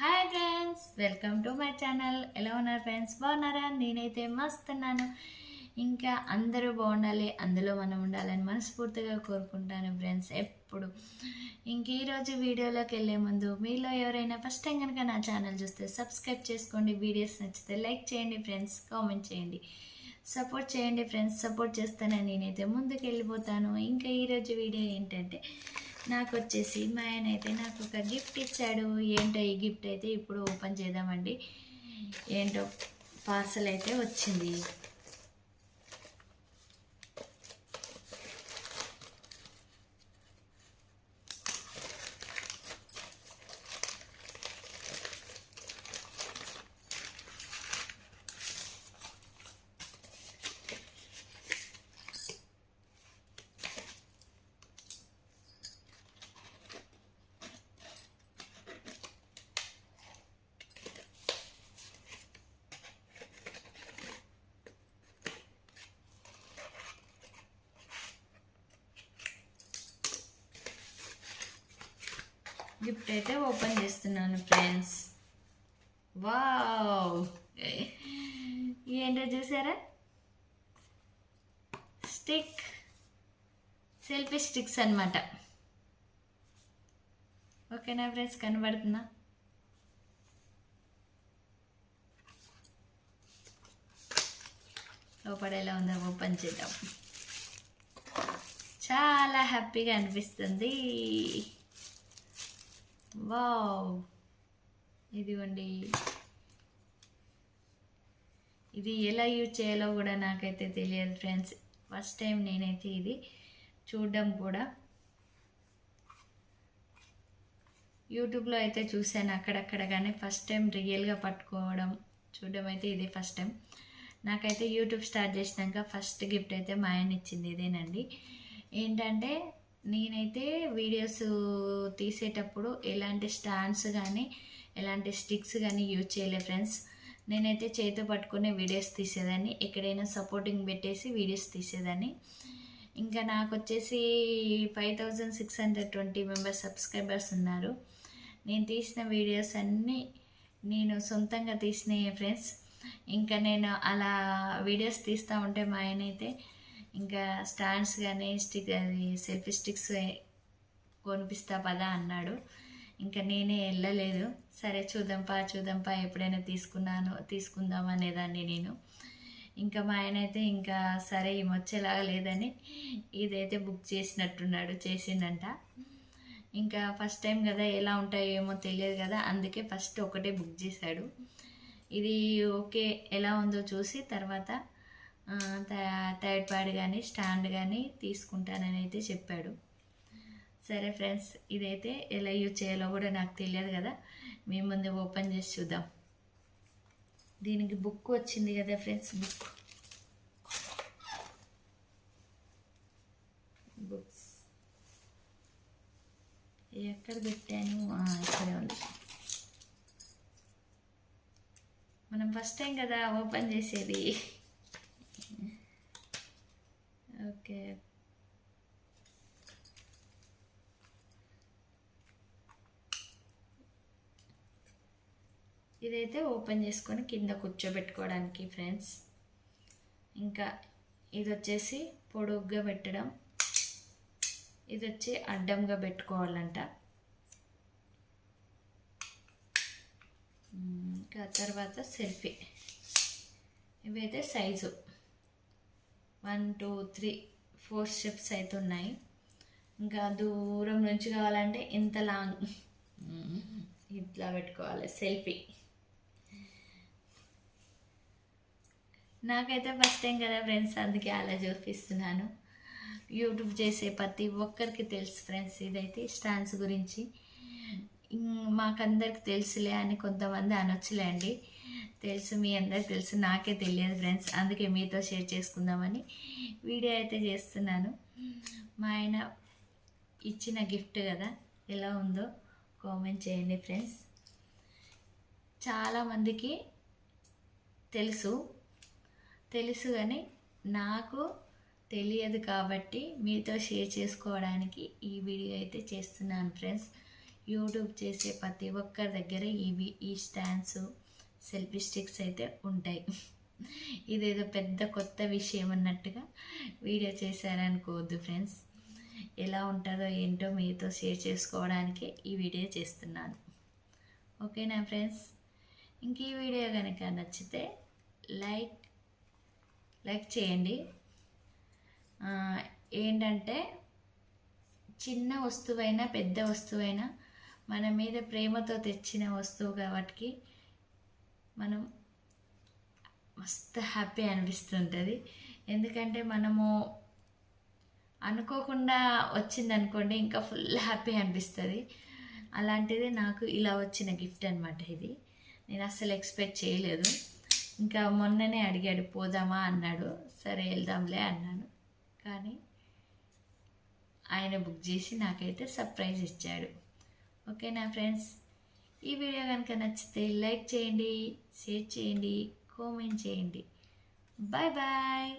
Hi friends welcome to my channel ఎలా ఉన్నారు friends బాగున్నారా? నేనైతే మస్తున్నాను. ఇంకా అందరూ బాగుండాలి అందులో మనం ఉండాలని మనస్ఫూర్తిగా కోరుకుంటాను ఫ్రెండ్స్ ఎప్పుడు. ఇంక ఈరోజు వీడియోలోకి వెళ్ళే ముందు మీలో ఎవరైనా ఫస్ట్ టైం కనుక నా ఛానల్ చూస్తే సబ్స్క్రైబ్ చేసుకోండి వీడియోస్ నచ్చితే లైక్ చేయండి ఫ్రెండ్స్ కామెంట్ చేయండి. సపోర్ట్ చేయండి ఫ్రెండ్స్ సపోర్ట్ చేస్తానని నేనైతే ముందుకు వెళ్ళిపోతాను. ఇంకా ఈరోజు వీడియో ఏంటంటే నాకు వచ్చేసి మా ఆయన అయితే నాకు ఒక గిఫ్ట్ ఇచ్చాడు. ఏంటో ఈ గిఫ్ట్ అయితే ఇప్పుడు ఓపెన్ చేద్దామండి. ఏంటో పార్సల్ అయితే వచ్చింది. గిఫ్ట్ అయితే ఓపెన్ చేస్తున్నాను ఫ్రెండ్స్. వావ్. ఏంటో చూసారా? స్టిక్. సెల్ఫీ స్టిక్స్ అన్నమాట. ఓకేనా ఫ్రెండ్స్? కనబడుతుందా? లోపల ఎలా ఉందో ఓపెన్ చేద్దాం. చాలా హ్యాపీగా అనిపిస్తుంది. వావ్. ఇదిగోండి. ఇది ఎలా యూజ్ చేయాలో కూడా నాకైతే తెలియదు ఫ్రెండ్స్. ఫస్ట్ టైం నేనైతే ఇది చూడడం కూడా. యూట్యూబ్లో అయితే చూశాను అక్కడక్కడ కానీ ఫస్ట్ టైం రియల్గా పట్టుకోవడం. చూడడం అయితే ఇదే ఫస్ట్ టైం. నాకైతే యూట్యూబ్ స్టార్ట్ చేసినాక ఫస్ట్ గిఫ్ట్ అయితే మా ఆయన ఇచ్చింది ఇదేనండి. ఏంటంటే నేనైతే వీడియోస్ తీసేటప్పుడు ఎలాంటి స్టాండ్స్ కానీ ఎలాంటి స్టిక్స్ కానీ యూజ్ చేయలే ఫ్రెండ్స్. నేనైతే చేతితో పట్టుకునే వీడియోస్ తీసేదాన్ని. ఎక్కడైనా సపోర్టింగ్ పెట్టేసి వీడియోస్ తీసేదాన్ని. ఇంకా నాకు వచ్చేసి five thousand six hundred twenty members subscribers ఉన్నారు. నేను తీసిన వీడియోస్ అన్నీ నేను సొంతంగా తీసినాయి ఫ్రెండ్స్. ఇంకా నేను అలా వీడియోస్ తీస్తూ ఉంటే మా ఆయన అయితే ఇంకా స్టాండ్స్ కానీ స్టిక్ అది సెల్ఫీ స్టిక్స్ కొనిపిస్తా పదా అన్నాడు. ఇంకా నేనే వెళ్ళలేదు సరే చూద్దాంపా చూద్దాంపా ఎప్పుడైనా తీసుకున్నాను తీసుకుందాం అనేదాన్ని నేను. ఇంకా మా ఆయన అయితే ఇంకా సరే ఈ వచ్చేలాగా లేదని ఇదైతే బుక్ చేసినట్టున్నాడు చేసిండంట. ఇంకా ఫస్ట్ టైం కదా ఎలా ఉంటాయో ఏమో తెలియదు కదా అందుకే ఫస్ట్ ఒకటే బుక్ చేశాడు. ఇది ఓకే ఎలా ఉందో చూసి తర్వాత థర్డ్ ప్యాడ్ కానీ స్టాండ్ కానీ తీసుకుంటానని అయితే చెప్పాడు. సరే ఫ్రెండ్స్ ఇదైతే ఎలా యూజ్ చేయాలో కూడా నాకు తెలియదు కదా. మేము ముందు ఓపెన్ చేసి చూద్దాం. దీనికి బుక్ వచ్చింది కదా ఫ్రెండ్స్ బుక్. బుక్స్. ఎక్కడ పెట్టాను? ఇక్కడే ఉంది. మనం ఫస్ట్ టైం కదా ఓపెన్ చేసేది. Que ఇదైతే ఓపెన్ చేసుకొని కింద కూర్చోబెట్టుకోవడానికి ఫ్రెండ్స్. ఇంకా ఇది వచ్చేసి పొడుగ్గా పెట్టడం. ఇది వచ్చి అడ్డంగా పెట్టుకోవాలంట. ఇంకా తర్వాత సెల్ఫీ. ఇవైతే size. One two three. Four steps అయితే ఉన్నాయి ఇంకా దూరం నుంచి కావాలంటే ఇంత లాంగ్. ఇట్లా పెట్టుకోవాలి సెల్ఫీ. నాకైతే ఫస్ట్ టైం కదా ఫ్రెండ్స్ అందుకే అలా చూపిస్తున్నాను. యూట్యూబ్ చేసే ప్రతి ఒక్కరికి తెలుసు ఫ్రెండ్స్ ఇదైతే స్టాండ్స్ గురించి. మాకందరికి తెలుసులే అని కొంతమంది అనొచ్చులే అండి తెలుసు మీ అందరికి తెలుసు నాకే తెలియదు ఫ్రెండ్స్ అందుకే మీతో షేర్ చేసుకుందామని వీడియో అయితే చేస్తున్నాను. మా ఆయన ఇచ్చిన గిఫ్ట్ కదా ఎలా ఉందో కామెంట్ చేయండి ఫ్రెండ్స్ చాలామందికి తెలుసు తెలుసు కానీ నాకు తెలియదు కాబట్టి మీతో షేర్ చేసుకోవడానికి ఈ వీడియో అయితే చేస్తున్నాను ఫ్రెండ్స్ యూట్యూబ్ చేసే ప్రతి ఒక్కరి దగ్గర ఇవి ఈ స్టాండ్స్ సెల్ఫీ స్టిక్స్ అయితే ఉంటాయి. ఇదేదో పెద్ద కొత్త విషయం అన్నట్టుగా వీడియో చేశారనుకోవద్దు ఫ్రెండ్స్. ఎలా ఉంటుందో ఏంటో మీతో షేర్ చేసుకోవడానికి ఈ వీడియో చేస్తున్నాను. ఓకేనా ఫ్రెండ్స్? ఇంక ఈ వీడియో కనుక నచ్చితే లైక్ లైక్ చేయండి. ఏంటంటే చిన్న వస్తువైనా పెద్ద వస్తువైనా మన మీద ప్రేమతో తెచ్చిన వస్తువు కాబట్టి మనం మస్తు హ్యాపీ అనిపిస్తుంటుంది. ఎందుకంటే మనము అనుకోకుండా వచ్చింది అనుకోండి ఇంకా ఫుల్ హ్యాపీ అనిపిస్తుంది. అలాంటిది నాకు ఇలా వచ్చిన గిఫ్ట్ అనమాట ఇది. నేను అస్సలు ఎక్స్పెక్ట్ చేయలేదు. ఇంకా మొన్ననే అడిగాడు పోదామా? అన్నాడు. సరే వెళ్దాంలే అన్నాను. కానీ ఆయన బుక్ చేసి నాకైతే సర్ప్రైజ్ ఇచ్చాడు. ఓకే నా ఫ్రెండ్స్? ఈ వీడియో కనుక నచ్చితే లైక్ చేయండి షేర్ చేయండి కామెంట్ చేయండి. Bye bye.